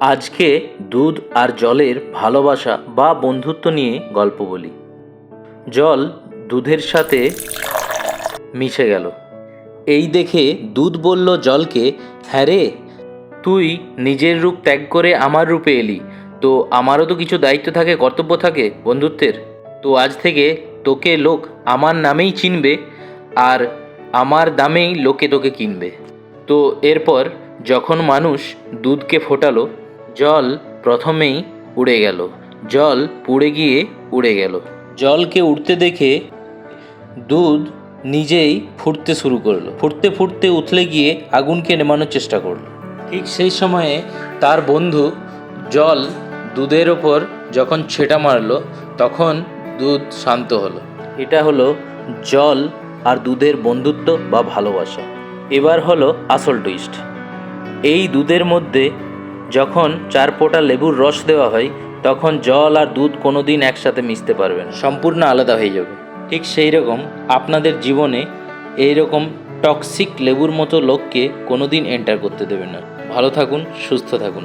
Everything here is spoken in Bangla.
আজকে দুধ আর জলের ভালোবাসা বা বন্ধুত্ব নিয়ে গল্প বলি। জল দুধের সাথে মিশে গেল। এই দেখে দুধ বলল জলকে হ্যাঁ রে, তুই নিজের রূপ ত্যাগ করে আমার রূপে এলি। তো আমারও তো কিছু দায়িত্ব থাকে, কর্তব্য থাকে বন্ধুত্বের। তো আজ থেকে তোকে লোক আমার নামেই চিনবে আর আমার দামেই লোকে তোকে কিনবে। তো এরপর যখন মানুষ দুধকে ফোটালো জল প্রথমেই উড়ে গেল। জল পুড়ে গিয়ে উড়ে গেল। জলকে উড়তে দেখে দুধ নিজেই ফুটতে শুরু করল। ফুটতে ফুটতে উথলে গিয়ে আগুনকে নেমানোর চেষ্টা করল। ঠিক সেই সময়ে তার বন্ধু জল দুধের ওপর যখন ছেটা মারলো, তখন দুধ শান্ত হলো। এটা হলো জল আর দুধের বন্ধুত্ব বা ভালোবাসা। এবার হলো আসল টুইস্ট এই দুধের মধ্যে যখন চার পোটা লেবুর রস দেওয়া হয়, তখন জল আর দুধ কোনো দিন একসাথে মিশতে পারবে না। সম্পূর্ণ আলাদা হয়ে যাবে। ঠিক সেই রকম আপনাদের জীবনে এই রকম টক্সিক লেবুর মতো লোককে কোনো দিন এন্টার করতে দেবেন না। ভালো থাকুন, সুস্থ থাকুন।